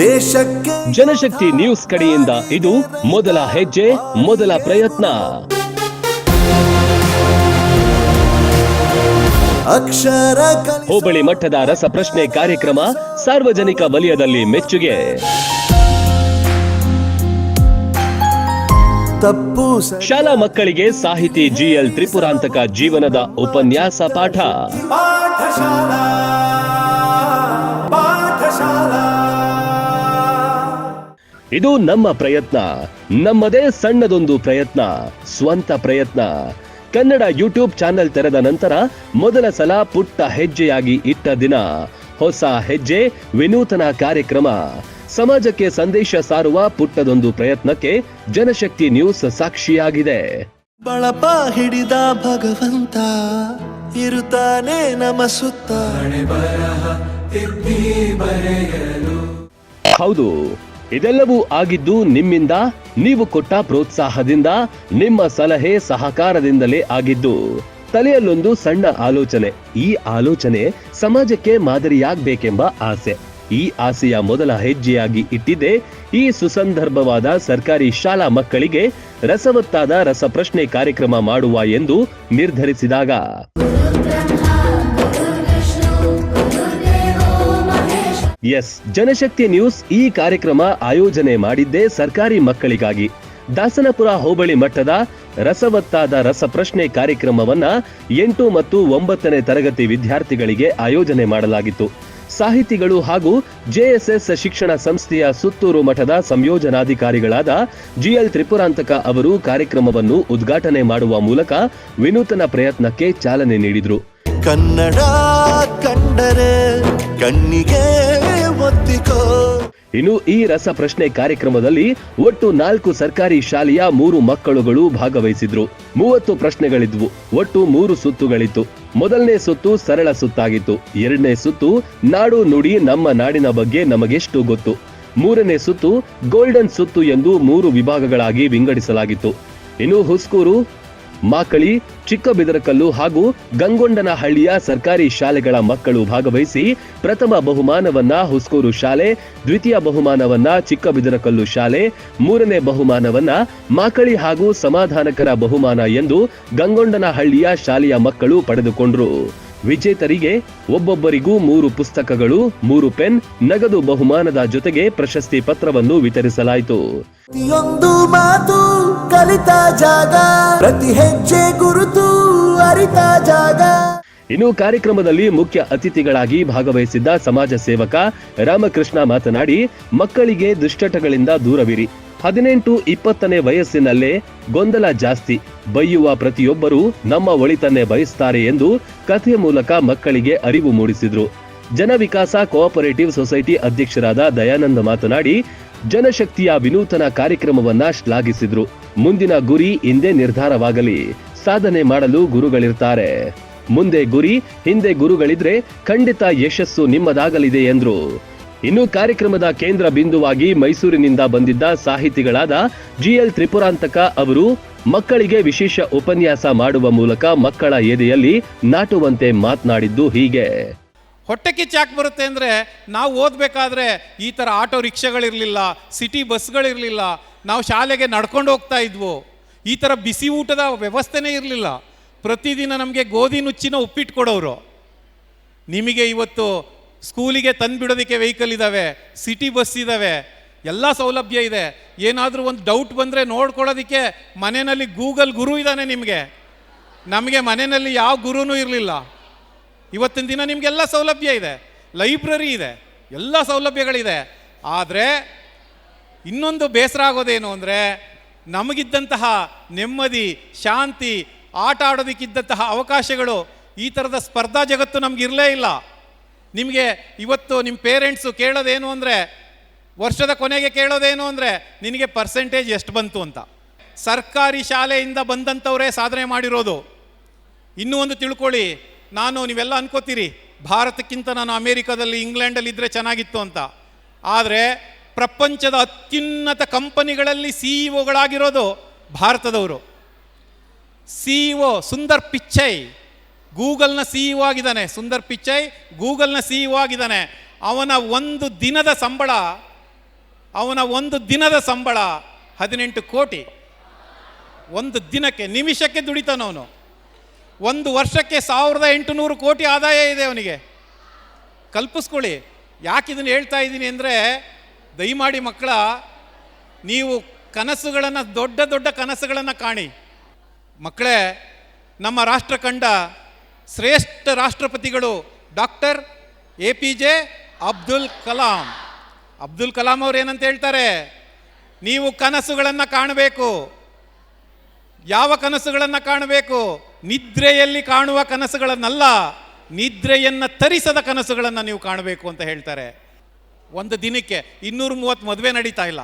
ದೇಶಕ್ಕೆ ಜನಶಕ್ತಿ ನ್ಯೂಸ್ ಕಡೆಯಿಂದ ಇದು ಮೊದಲ ಹೆಜ್ಜೆ ಮೊದಲ ಪ್ರಯತ್ನ. ಅಕ್ಷರ ಹೋಬಳಿ ಮಟ್ಟದ ರಸಪ್ರಶ್ನೆ ಕಾರ್ಯಕ್ರಮ ಸಾರ್ವಜನಿಕ ವಲಯದಲ್ಲಿ ಮೆಚ್ಚುಗೆ. ತಪ್ಪು ಶಾಲಾ ಮಕ್ಕಳಿಗೆ ಸಾಹಿತಿ ಜಿಎಲ್ ತ್ರಿಪುರಾಂತಕ ಜೀವನದ ಉಪನ್ಯಾಸ ಪಾಠ. ಇದು ನಮ್ಮ ಪ್ರಯತ್ನ. ನಮ್ಮದೇ ಸಣ್ಣದೊಂದು ಪ್ರಯತ್ನ. ಸ್ವಂತ ಪ್ರಯತ್ನ. ಕನ್ನಡ ಯೂಟ್ಯೂಬ್ ಚಾನೆಲ್ ತೆರೆದ ನಂತರ ಮೊದಲ ಸಲ ಪುಟ್ಟ ಹೆಜ್ಜೆಯಾಗಿ ಇಟ್ಟ ದಿನ. ಹೊಸ ಹೆಜ್ಜೆ ವಿನೂತನ ಕಾರ್ಯಕ್ರಮ. ಸಮಾಜಕ್ಕೆ ಸಂದೇಶ ಸಾರುವ ಪುಟ್ಟದೊಂದು ಪ್ರಯತ್ನಕ್ಕೆ ಜನಶಕ್ತಿ ನ್ಯೂಸ್ ಸಾಕ್ಷಿಯಾಗಿದೆ. ಬಳಪ ಹಿಡಿದ ಭಗವಂತ ಇರುತ್ತಾನೆ ನಮ ಸುತ್ತ. ಹೌದು. ಇದೆಲ್ಲವೂ ಆಗಿದ್ದು ನಿಮ್ಮಿಂದ ನೀವು ಕೊಟ್ಟ ಪ್ರೋತ್ಸಾಹದಿಂದ, ನಿಮ್ಮ ಸಲಹೆ ಸಹಕಾರದಿಂದಲೇ ಆಗಿದ್ದು. ತಲೆಯಲ್ಲೊಂದು ಸಣ್ಣ ಆಲೋಚನೆ. ಈ ಆಲೋಚನೆ ಸಮಾಜಕ್ಕೆ ಮಾದರಿಯಾಗಬೇಕೆಂಬ ಆಸೆ. ಈ ಆಸೆಯ ಮೊದಲ ಹೆಜ್ಜೆಯಾಗಿ ಇಟ್ಟಿದ್ದೆ ಈ ಸುಸಂದರ್ಭವಾದ ಸರ್ಕಾರಿ ಶಾಲಾ ಮಕ್ಕಳಿಗೆ ರಸವತ್ತಾದ ರಸಪ್ರಶ್ನೆ ಕಾರ್ಯಕ್ರಮ ಮಾಡುವ ಎಂದು ನಿರ್ಧರಿಸಿದಾಗ. ಎಸ್, ಜನಶಕ್ತಿ ನ್ಯೂಸ್ ಈ ಕಾರ್ಯಕ್ರಮ ಆಯೋಜನೆ ಮಾಡಿದ್ದೇ ಸರ್ಕಾರಿ ಮಕ್ಕಳಿಗಾಗಿ. ದಾಸನಪುರ ಹೋಬಳಿ ಮಟ್ಟದ ರಸವತ್ತಾದ ರಸಪ್ರಶ್ನೆ ಕಾರ್ಯಕ್ರಮವನ್ನ ಎಂಟು ಮತ್ತು ಒಂಬತ್ತನೇ ತರಗತಿ ವಿದ್ಯಾರ್ಥಿಗಳಿಗೆ ಆಯೋಜನೆ ಮಾಡಲಾಗಿತ್ತು. ಸಾಹಿತಿಗಳು ಹಾಗೂ ಜೆಎಸ್ಎಸ್ ಶಿಕ್ಷಣ ಸಂಸ್ಥೆಯ ಸುತ್ತೂರು ಮಠದ ಸಂಯೋಜನಾಧಿಕಾರಿಗಳಾದ ಜಿಎಲ್ ತ್ರಿಪುರಾಂತಕ ಅವರು ಕಾರ್ಯಕ್ರಮವನ್ನು ಉದ್ಘಾಟನೆ ಮಾಡುವ ಮೂಲಕ ವಿನೂತನ ಪ್ರಯತ್ನಕ್ಕೆ ಚಾಲನೆ ನೀಡಿದರು. ಕನ್ನಡ ಕಂಡರೆ ಕಣ್ಣಿಗೆ ಒತ್ತಿಕೋ. ಇನ್ನು ಈ ರಸಪ್ರಶ್ನೆ ಕಾರ್ಯಕ್ರಮದಲ್ಲಿ ಒಟ್ಟು ನಾಲ್ಕು ಸರ್ಕಾರಿ ಶಾಲೆಯ ಮೂರು ಮಕ್ಕಳುಗಳು ಭಾಗವಹಿಸಿದ್ರು. ಮೂವತ್ತು ಪ್ರಶ್ನೆಗಳಿದ್ವು, ಒಟ್ಟು ಮೂರು ಸುತ್ತುಗಳಿತ್ತು. ಮೊದಲನೇ ಸುತ್ತು ಸರಳ ಸುತ್ತಾಗಿತ್ತು, ಎರಡನೇ ಸುತ್ತು ನಾಡು ನುಡಿ ನಮ್ಮ ನಾಡಿನ ಬಗ್ಗೆ ನಮಗೆಷ್ಟು ಗೊತ್ತು. ಮೂರನೇ ಸುತ್ತು ಗೋಲ್ಡನ್ ಸುತ್ತು ಎಂದು ಮೂರು ವಿಭಾಗಗಳಾಗಿ ವಿಂಗಡಿಸಲಾಗಿತ್ತು. ಇನ್ನು ಹುಸ್ಕೂರು ಮಾಕಳಿ, ಚಿಕ್ಕಬಿದರಕಲ್ಲು ಹಾಗೂ ಗಂಗೊಂಡನಹಳ್ಳಿಯ ಸರ್ಕಾರಿ ಶಾಲೆಗಳ ಮಕ್ಕಳು ಭಾಗವಹಿಸಿ ಪ್ರಥಮ ಬಹುಮಾನವನ್ನ ಹುಸ್ಕೂರು ಶಾಲೆ, ದ್ವಿತೀಯ ಬಹುಮಾನವನ್ನ ಚಿಕ್ಕಬಿದರಕಲ್ಲು ಶಾಲೆ, ಮೂರನೇ ಬಹುಮಾನವನ್ನ ಮಾಕಳಿ ಹಾಗೂ ಸಮಾಧಾನಕರ ಬಹುಮಾನ ಎಂದು ಗಂಗೊಂಡನಹಳ್ಳಿಯ ಶಾಲೆಯ ಮಕ್ಕಳು ಪಡೆದುಕೊಂಡರು. ವಿಜೇತರಿಗೆ ಒಬ್ಬೊಬ್ಬರಿಗೂ ಮೂರು ಪುಸ್ತಕಗಳು, ಮೂರು ಪೆನ್, ನಗದು ಬಹುಮಾನದ ಜೊತೆಗೆ ಪ್ರಶಸ್ತಿ ಪತ್ರವನ್ನು ವಿತರಿಸಲಾಯಿತು. ಕಲಿತ ಜಾಗ. ಪ್ರತಿ ಹೆಜ್ಜೆ ಗುರುತು ಅರಿತ ಜಾಗ. ಇನ್ನು ಕಾರ್ಯಕ್ರಮದಲ್ಲಿ ಮುಖ್ಯ ಅತಿಥಿಗಳಾಗಿ ಭಾಗವಹಿಸಿದ್ದ ಸಮಾಜ ಸೇವಕ ರಾಮಕೃಷ್ಣ ಮಾತನಾಡಿ, ಮಕ್ಕಳಿಗೆ ದುಶ್ಚಟಗಳಿಂದ ದೂರವಿರಿ. ಹದಿನೆಂಟು ಇಪ್ಪತ್ತನೇ ವಯಸ್ಸಿನಲ್ಲೇ ಗೊಂದಲ ಜಾಸ್ತಿ. ಬೈಯುವ ಪ್ರತಿಯೊಬ್ಬರೂ ನಮ್ಮ ಒಳಿತನ್ನೇ ಬಯಸ್ತಾರೆ ಎಂದು ಕಥೆಯ ಮೂಲಕ ಮಕ್ಕಳಿಗೆ ಅರಿವು ಮೂಡಿಸಿದ್ರು. ಜನವಿಕಾಸ ಕೋಆಪರೇಟಿವ್ ಸೊಸೈಟಿ ಅಧ್ಯಕ್ಷರಾದ ದಯಾನಂದ ಮಾತನಾಡಿ, ಜನಶಕ್ತಿಯ ವಿನೂತನ ಕಾರ್ಯಕ್ರಮವನ್ನ ಶ್ಲಾಘಿಸಿದ್ರು. ಮುಂದಿನ ಗುರಿ ಹಿಂದೆ ನಿರ್ಧಾರವಾಗಲಿ. ಸಾಧನೆ ಮಾಡಲು ಗುರುಗಳಿರ್ತಾರೆ. ಮುಂದೆ ಗುರಿ, ಹಿಂದೆ ಗುರುಗಳಿದ್ರೆ ಖಂಡಿತ ಯಶಸ್ಸು ನಿಮ್ಮದಾಗಲಿದೆ ಎಂದ್ರು. ಇನ್ನು ಕಾರ್ಯಕ್ರಮದ ಕೇಂದ್ರ ಬಿಂದುವಾಗಿ ಮೈಸೂರಿನಿಂದ ಬಂದಿದ್ದ ಸಾಹಿತಿಗಳಾದ ಜಿಎಲ್ ತ್ರಿಪುರಾಂತಕ ಅವರು ಮಕ್ಕಳಿಗೆ ವಿಶೇಷ ಉಪನ್ಯಾಸ ಮಾಡುವ ಮೂಲಕ ಮಕ್ಕಳ ಎದೆಯಲ್ಲಿ ನಾಟುವಂತೆ ಮಾತನಾಡಿದ್ದು ಹೀಗೆ. ಹೊಟ್ಟೆ ಯಾಕೆ ಬರುತ್ತೆ ಅಂದರೆ ನಾವು ಓದಬೇಕಾದ್ರೆ ಈ ಥರ ಆಟೋ ರಿಕ್ಷಾಗಳಿರಲಿಲ್ಲ, ಸಿಟಿ ಬಸ್ಗಳಿರಲಿಲ್ಲ ನಾವು ಶಾಲೆಗೆ ನಡ್ಕೊಂಡು ಹೋಗ್ತಾ ಇದ್ವು, ಈ ಥರ ಬಿಸಿ ಊಟದ ವ್ಯವಸ್ಥೆನೇ ಇರಲಿಲ್ಲ. ಪ್ರತಿದಿನ ನಮಗೆ ಗೋಧಿ ನುಚ್ಚಿನ ಉಪ್ಪಿಟ್ಟು ಕೊಡೋರು. ನಿಮಗೆ ಇವತ್ತು ಸ್ಕೂಲಿಗೆ ತಂದುಬಿಡೋದಕ್ಕೆ ವೆಹಿಕಲ್ ಇದ್ದಾವೆ ಸಿಟಿ ಬಸ್ ಇದ್ದಾವೆ ಎಲ್ಲ ಸೌಲಭ್ಯ ಇದೆ. ಏನಾದರೂ ಒಂದು ಡೌಟ್ ಬಂದರೆ ನೋಡ್ಕೊಳ್ಳೋದಕ್ಕೆ ಮನೆಯಲ್ಲಿ ಗೂಗಲ್ ಗುರು ಇದ್ದಾನೆ ನಿಮಗೆ. ನಮಗೆ ಮನೆಯಲ್ಲಿ ಯಾವ ಗುರುನೂ ಇರಲಿಲ್ಲ. ಇವತ್ತಿನ ದಿನ ನಿಮಗೆಲ್ಲ ಸೌಲಭ್ಯ ಇದೆ, ಲೈಬ್ರರಿ ಇದೆ, ಎಲ್ಲ ಸೌಲಭ್ಯಗಳಿದೆ. ಆದರೆ ಇನ್ನೊಂದು ಬೇಸರ ಆಗೋದೇನು ಅಂದರೆ ನಮಗಿದ್ದಂತಹ ನೆಮ್ಮದಿ, ಶಾಂತಿ, ಆಟ ಆಡೋದಕ್ಕಿದ್ದಂತಹ ಅವಕಾಶಗಳು ಈ ಥರದ ಸ್ಪರ್ಧಾ ಜಗತ್ತು ನಮಗಿರಲೇ ಇಲ್ಲ. ನಿಮಗೆ ಇವತ್ತು ನಿಮ್ಮ ಪೇರೆಂಟ್ಸು ಕೇಳೋದೇನು ಅಂದರೆ, ವರ್ಷದ ಕೊನೆಗೆ ಕೇಳೋದೇನು ಅಂದರೆ, ನಿನಗೆ ಪರ್ಸೆಂಟೇಜ್ ಎಷ್ಟು ಬಂತು ಅಂತ. ಸರ್ಕಾರಿ ಶಾಲೆಯಿಂದ ಬಂದಂಥವರೇ ಸಾಧನೆ ಮಾಡಿರೋದು. ಇನ್ನೂ ಒಂದು ತಿಳ್ಕೊಳ್ಳಿ, ನಾನು ನೀವೆಲ್ಲ ಅನ್ಕೋತೀರಿ, ಭಾರತಕ್ಕಿಂತ ನಾನು ಅಮೇರಿಕಾದಲ್ಲಿ, ಇಂಗ್ಲೆಂಡಲ್ಲಿ ಇದ್ದರೆ ಚೆನ್ನಾಗಿತ್ತು ಅಂತ. ಆದರೆ ಪ್ರಪಂಚದ ಅತ್ಯುನ್ನತ ಕಂಪನಿಗಳಲ್ಲಿ ಸಿಇಒಗಳಾಗಿರೋದು ಭಾರತದವರು. ಸಿಇಒ ಸುಂದರ್ ಪಿಚ್ಚೈ, ಗೂಗಲ್ನ ಸಿಇಒ ಆಗಿದ್ದಾನೆ. ಸುಂದರ್ ಪಿಚ್ಚೈ, ಗೂಗಲ್ನ ಸಿಇಒ ಆಗಿದ್ದಾನೆ. ಅವನ ಒಂದು ದಿನದ ಸಂಬಳ, ಅವನ ಒಂದು ದಿನದ ಸಂಬಳ ಹದಿನೆಂಟು ಕೋಟಿ. ಒಂದು ದಿನಕ್ಕೆ, ನಿಮಿಷಕ್ಕೆ ದುಡಿತಾನವನು ಒಂದು ವರ್ಷಕ್ಕೆ ಸಾವಿರದ ಎಂಟುನೂರು ಕೋಟಿ ಆದಾಯ ಇದೆ ಅವನಿಗೆ. ಕಲ್ಪಿಸ್ಕೊಳ್ಳಿ, ಯಾಕೆ ಇದನ್ನು ಹೇಳ್ತಾ ಇದ್ದೀನಿ ಅಂದರೆ ದಯಮಾಡಿ ಮಕ್ಕಳ, ನೀವು ಕನಸುಗಳನ್ನು, ದೊಡ್ಡ ದೊಡ್ಡ ಕನಸುಗಳನ್ನು ಕಾಣಿ. ಮಕ್ಕಳೇ, ನಮ್ಮ ರಾಷ್ಟ್ರ ಕಂಡ ಶ್ರೇಷ್ಠ ರಾಷ್ಟ್ರಪತಿಗಳು doctor A P J Abdul Kalam. Abdul Kalam ಅವ್ರು ಏನಂತ ಹೇಳ್ತಾರೆ? ನೀವು ಕನಸುಗಳನ್ನು ಕಾಣಬೇಕು. ಯಾವ ಕನಸುಗಳನ್ನು ಕಾಣಬೇಕು? ನಿದ್ರೆಯಲ್ಲಿ ಕಾಣುವ ಕನಸುಗಳನ್ನಲ್ಲ, ನಿದ್ರೆಯನ್ನು ತರಿಸದ ಕನಸುಗಳನ್ನು ನೀವು ಕಾಣಬೇಕು ಅಂತ ಹೇಳ್ತಾರೆ. ಒಂದು ದಿನಕ್ಕೆ ಇನ್ನೂರ ಮೂವತ್ತು ಮದುವೆ ನಡೀತಾ ಇಲ್ಲ.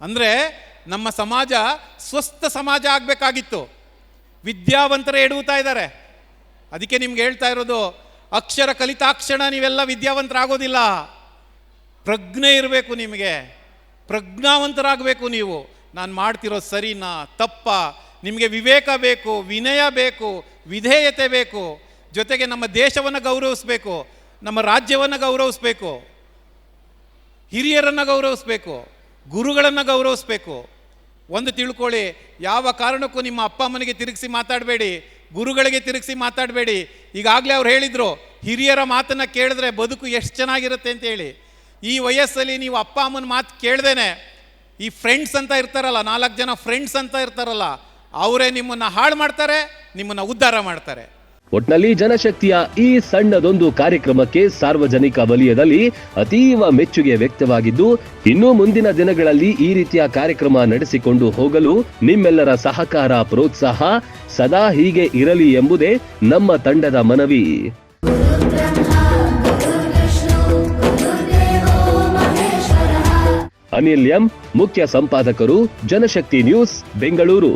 ಅಂದರೆ ನಮ್ಮ ಸಮಾಜ ಸ್ವಸ್ಥ ಸಮಾಜ ಆಗಬೇಕಾಗಿತ್ತು. ವಿದ್ಯಾವಂತರ ಎಡುತ್ತಾ ಇದ್ದಾರೆ. ಅದಕ್ಕೆ ನಿಮ್ಗೆ ಹೇಳ್ತಾ ಇರೋದು, ಅಕ್ಷರ ಕಲಿತಾಕ್ಷಣ ನೀವೆಲ್ಲ ವಿದ್ಯಾವಂತರಾಗೋದಿಲ್ಲ. ಪ್ರಜ್ಞೆ ಇರಬೇಕು ನಿಮಗೆ. ಪ್ರಜ್ಞಾವಂತರಾಗಬೇಕು ನೀವು. ನಾನು ಮಾಡ್ತಿರೋದು ಸರಿನಾ, ತಪ್ಪ? ನಿಮಗೆ ವಿವೇಕ ಬೇಕು, ವಿನಯ ಬೇಕು, ವಿಧೇಯತೆ ಬೇಕು. ಜೊತೆಗೆ ನಮ್ಮ ದೇಶವನ್ನು ಗೌರವಿಸಬೇಕು. ನಮ್ಮ ರಾಜ್ಯವನ್ನು ಗೌರವಿಸಬೇಕು. ಹಿರಿಯರನ್ನು ಗೌರವಿಸಬೇಕು. ಗುರುಗಳನ್ನು ಗೌರವಿಸಬೇಕು. ಒಂದು ತಿಳ್ಕೊಳ್ಳಿ, ಯಾವ ಕಾರಣಕ್ಕೂ ನಿಮ್ಮ ಅಪ್ಪ ಅಮ್ಮನಿಗೆ ತಿರುಗಿಸಿ ಮಾತಾಡಬೇಡಿ, ಗುರುಗಳಿಗೆ ತಿರುಗಿಸಿ ಮಾತಾಡಬೇಡಿ. ಈಗಾಗಲೇ ಅವ್ರು ಹೇಳಿದರು, ಹಿರಿಯರ ಮಾತನ್ನು ಕೇಳಿದ್ರೆ ಬದುಕು ಎಷ್ಟು ಚೆನ್ನಾಗಿರುತ್ತೆ ಅಂತೇಳಿ ಈ ವಯಸ್ಸಲ್ಲಿ ನೀವು ಅಪ್ಪ ಅಮ್ಮನ ಮಾತು ಕೇಳ್ದೇನೆ, ಈ ಫ್ರೆಂಡ್ಸ್ ಅಂತ ಇರ್ತಾರಲ್ಲ, ನಾಲ್ಕು ಜನ ಫ್ರೆಂಡ್ಸ್ ಅಂತ ಇರ್ತಾರಲ್ಲ, ಅವರೇ ನಿಮ್ಮನ್ನು ಹಾಳು ಮಾಡ್ತಾರೆ, ನಿಮ್ಮನ್ನು ಉದ್ಧಾರ ಮಾಡ್ತಾರೆ. ಒಟ್ನಲ್ಲಿ ಜನಶಕ್ತಿಯ ಈ ಸಣ್ಣದೊಂದು ಕಾರ್ಯಕ್ರಮಕ್ಕೆ ಸಾರ್ವಜನಿಕ ವಲಯದಲ್ಲಿ ಅತೀವ ಮೆಚ್ಚುಗೆ ವ್ಯಕ್ತವಾಗಿದ್ದು, ಇನ್ನು ಮುಂದಿನ ದಿನಗಳಲ್ಲಿ ಈ ರೀತಿಯ ಕಾರ್ಯಕ್ರಮ ನಡೆಸಿಕೊಂಡು ಹೋಗಲು ನಿಮ್ಮೆಲ್ಲರ ಸಹಕಾರ ಪ್ರೋತ್ಸಾಹ ಸದಾ ಹೀಗೆ ಇರಲಿ ಎಂಬುದೇ ನಮ್ಮ ತಂಡದ ಮನವಿ. ಅನಿಲ್ ಎಂ, ಮುಖ್ಯ ಸಂಪಾದಕರು, ಜನಶಕ್ತಿ ನ್ಯೂಸ್, ಬೆಂಗಳೂರು.